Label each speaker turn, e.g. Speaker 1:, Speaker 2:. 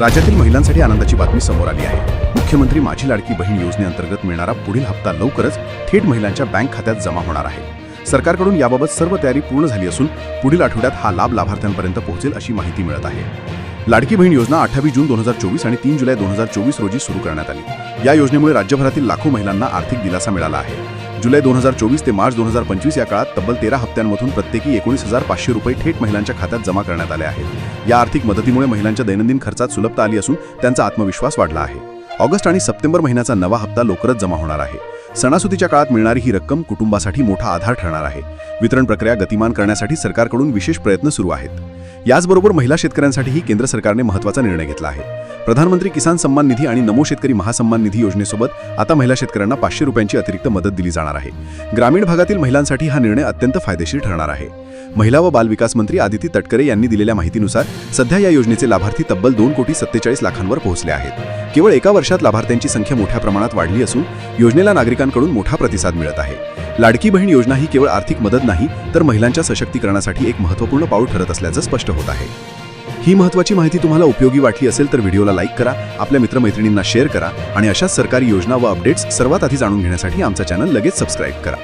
Speaker 1: राज्यातील महिलांसाठी आनंदाची बातमी समोर आली आहे. मुख्यमंत्री माझी लाडकी बहीण योजनेअंतर्गत मिळणारा पुढील हप्ता लवकरच थेट महिलांच्या बँक खात्यात जमा होणार आहे. सरकारकडून याबाबत सर्व तयारी पूर्ण झाली असून पुढील आठवड्यात हा लाभ लाभार्थ्यांपर्यंत पोहोचेल अशी माहिती मिळत आहे. लाडकी बहीण योजना अठ्ठावीस जून दोन हजार चोवीस आणि तीन जुलै दोन हजार चोवीस रोजी सुरू करण्यात आली. या योजनेमुळे राज्यभरातील लाखो महिलांना आर्थिक दिलासा मिळाला आहे. जुलै दोन हजार चोवीस ते मार्च दोन हजार पंचवीस या काळात तब्बल तेरा हप्त्यांमधून प्रत्येकी एकोणीस हजार पाचशे रुपये थेट महिलांच्या खात्यात जमा करण्यात आले आहेत. या आर्थिक मदतीमुळे महिलांच्या दैनंदिन खर्चात सुलभता आली असून त्यांचा आत्मविश्वास वाढला आहे. ऑगस्ट आणि सप्टेंबर महिन्याचा नवा हप्ता लवकरच जमा होणार आहे. सणासुदीच्या काळात मिळणारी ही रक्कम कुटुंबासाठी मोठा आधार ठरणार आहे. वितरण प्रक्रिया गतिमान करण्यासाठी सरकारकडून विशेष प्रयत्न सुरू आहेत. याचबरोबर महिला शेतकऱ्यांसाठीही केंद्र सरकारने महत्त्वाचा निर्णय घेतला आहे. प्रधानमंत्री किसान सन्मान निधी आणि नमो शेतकरी महासन्मान निधी योजनेसोबत आता महिला शेतकऱ्यांना पाचशे रुपयांची अतिरिक्त मदत दिली जाणार आहे. ग्रामीण भागातील महिलांसाठी हा निर्णय अत्यंत फायदेशीर ठरणार आहे. महिला व बालविकास मंत्री आदिती तटकरे यांनी दिलेल्या माहितीनुसार सध्या या योजनेचे लाभार्थी तब्बल दोन कोटी सत्तेचाळीस लाखांवर पोहोचले आहेत. केवळ एका वर्षात लाभार्थ्यांची संख्या मोठ्या प्रमाणात वाढली असून योजनेला नागरिकांकडून मोठा प्रतिसाद मिळत आहे. लाडकी बहीण योजना ही केवळ आर्थिक मदत नाही तर महिलांच्या सशक्तीकरणासाठी एक महत्त्वपूर्ण पाऊल ठरत असल्याचं स्पष्ट होत आहे. ही महत्त्वाची माहिती तुम्हाला उपयोगी वाटली असेल तर व्हिडिओला लाईक करा आपल्या मित्रमैत्रिणींना शेअर करा आणि अशाच सरकारी योजना व अपडेट्स सर्वात आधी जाणून घेण्यासाठी आमचा चॅनल लगेच सबस्क्राईब करा.